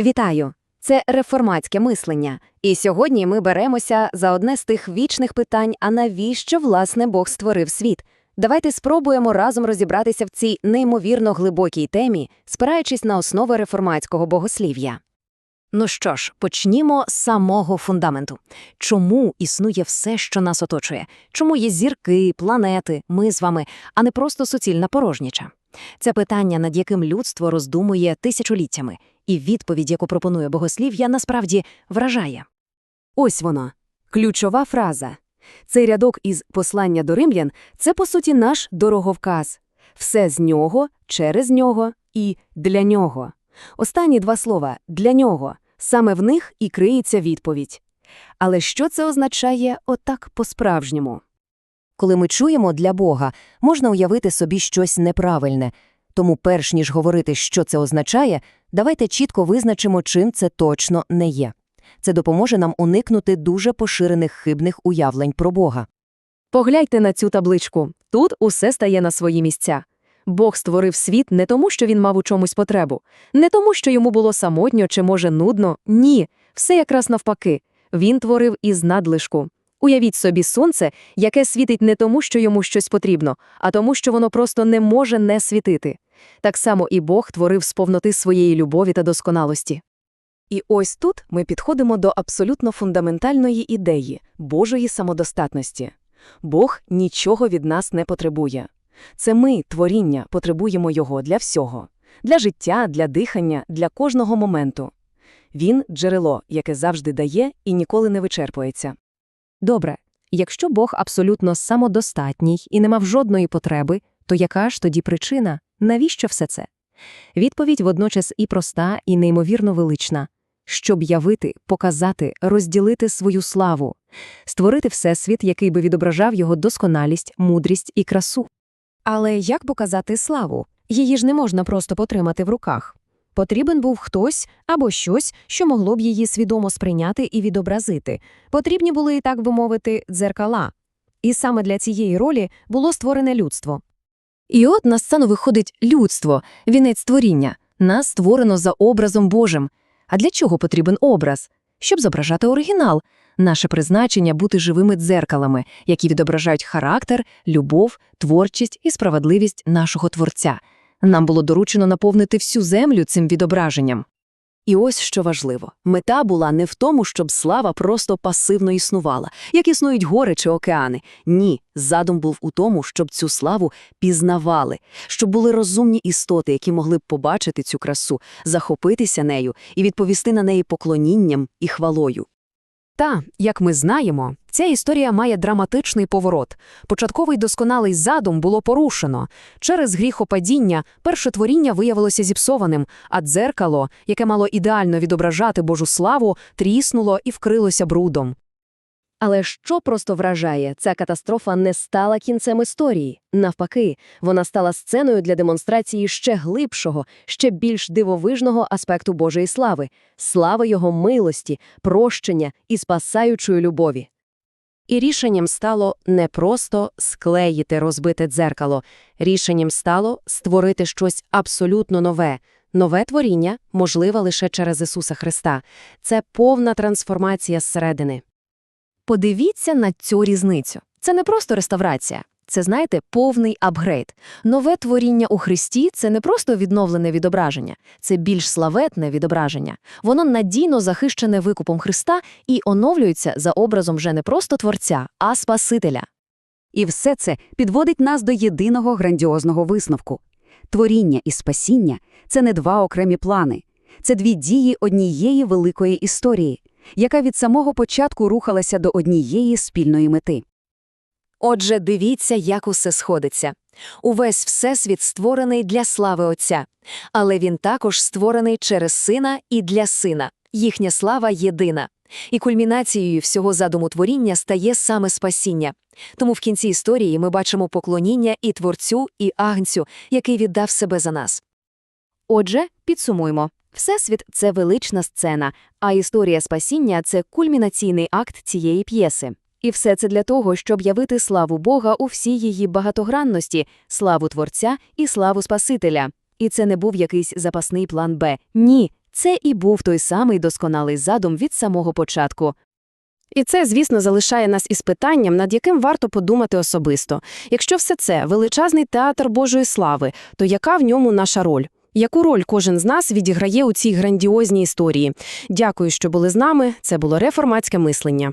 Вітаю! Це реформатське мислення. І сьогодні ми беремося за одне з тих вічних питань, а навіщо, власне, Бог створив світ? Давайте спробуємо разом розібратися в цій неймовірно глибокій темі, спираючись на основи реформатського богослів'я. Ну що ж, почнімо з самого фундаменту. Чому існує все, що нас оточує? Чому є зірки, планети, ми з вами, а не просто суцільна порожніча? Це питання, над яким людство роздумує тисячоліттями, і відповідь, яку пропонує богослів'я, насправді вражає. Ось воно, ключова фраза. Цей рядок із послання до римлян – це, по суті, наш дороговказ. Все з нього, через нього і для нього. Останні два слова «для нього» – саме в них і криється відповідь. Але що це означає отак по-справжньому? Коли ми чуємо «для Бога», можна уявити собі щось неправильне. Тому перш ніж говорити, що це означає, давайте чітко визначимо, чим це точно не є. Це допоможе нам уникнути дуже поширених хибних уявлень про Бога. Погляньте на цю табличку. Тут усе стає на свої місця. Бог створив світ не тому, що він мав у чомусь потребу, не тому, що йому було самотньо чи, може, нудно. Ні, все якраз навпаки. Він творив із надлишку. Уявіть собі сонце, яке світить не тому, що йому щось потрібно, а тому, що воно просто не може не світити. Так само і Бог творив з повноти своєї любові та досконалості. І ось тут ми підходимо до абсолютно фундаментальної ідеї – Божої самодостатності. Бог нічого від нас не потребує. Це ми, творіння, потребуємо Його для всього. Для життя, для дихання, для кожного моменту. Він – джерело, яке завжди дає і ніколи не вичерпується. Добре, якщо Бог абсолютно самодостатній і не мав жодної потреби, то яка ж тоді причина? Навіщо все це? Відповідь водночас і проста, і неймовірно велична. Щоб явити, показати, розділити свою славу, створити всесвіт, який би відображав його досконалість, мудрість і красу. Але як показати славу? Її ж не можна просто потримати в руках. Потрібен був хтось або щось, що могло б її свідомо сприйняти і відобразити. Потрібні були, так би мовити, дзеркала. І саме для цієї ролі було створене людство. І от на сцену виходить людство, вінець творіння. Нас створено за образом Божим. А для чого потрібен образ? Щоб зображати оригінал. Наше призначення бути живими дзеркалами, які відображають характер, любов, творчість і справедливість нашого Творця. Нам було доручено наповнити всю землю цим відображенням. І ось що важливо. Мета була не в тому, щоб слава просто пасивно існувала, як існують гори чи океани. Ні, задум був у тому, щоб цю славу пізнавали, щоб були розумні істоти, які могли б побачити цю красу, захопитися нею і відповісти на неї поклонінням і хвалою. Та, як ми знаємо, ця історія має драматичний поворот. Початковий досконалий задум було порушено. Через гріхопадіння перше творіння виявилося зіпсованим, а дзеркало, яке мало ідеально відображати Божу славу, тріснуло і вкрилося брудом. Але що просто вражає, ця катастрофа не стала кінцем історії. Навпаки, вона стала сценою для демонстрації ще глибшого, ще більш дивовижного аспекту Божої слави слави Його милості, прощення і спасаючої любові. І рішенням стало не просто склеїти розбите дзеркало, рішенням стало створити щось абсолютно нове. Нове творіння можливе лише через Ісуса Христа. Це повна трансформація зсередини. Подивіться на цю різницю. Це не просто реставрація. Це, знаєте, повний апгрейд. Нове творіння у Христі це не просто відновлене відображення, це більш славетне відображення. Воно надійно захищене викупом Христа і оновлюється за образом вже не просто Творця, а Спасителя. І все це підводить нас до єдиного грандіозного висновку. Творіння і спасіння – це не два окремі плани. Це дві дії однієї великої історії, яка від самого початку рухалася до однієї спільної мети. Отже, дивіться, як усе сходиться. Увесь Всесвіт створений для слави Отця, але він також створений через Сина і для Сина. Їхня слава єдина. І кульмінацією всього задуму творіння стає саме спасіння. Тому в кінці історії ми бачимо поклоніння і Творцю, і Агнцю, який віддав себе за нас. Отже, підсумуємо. Всесвіт – це велична сцена, а історія спасіння – це кульмінаційний акт цієї п'єси. І все це для того, щоб явити славу Бога у всій її багатогранності, славу Творця і славу Спасителя. І це не був якийсь запасний план Б. Ні, це і був той самий досконалий задум від самого початку. І це, звісно, залишає нас із питанням, над яким варто подумати особисто. Якщо все це величезний театр Божої слави, то яка в ньому наша роль? Яку роль кожен з нас відіграє у цій грандіозній історії? Дякую, що були з нами. Це було реформатське мислення.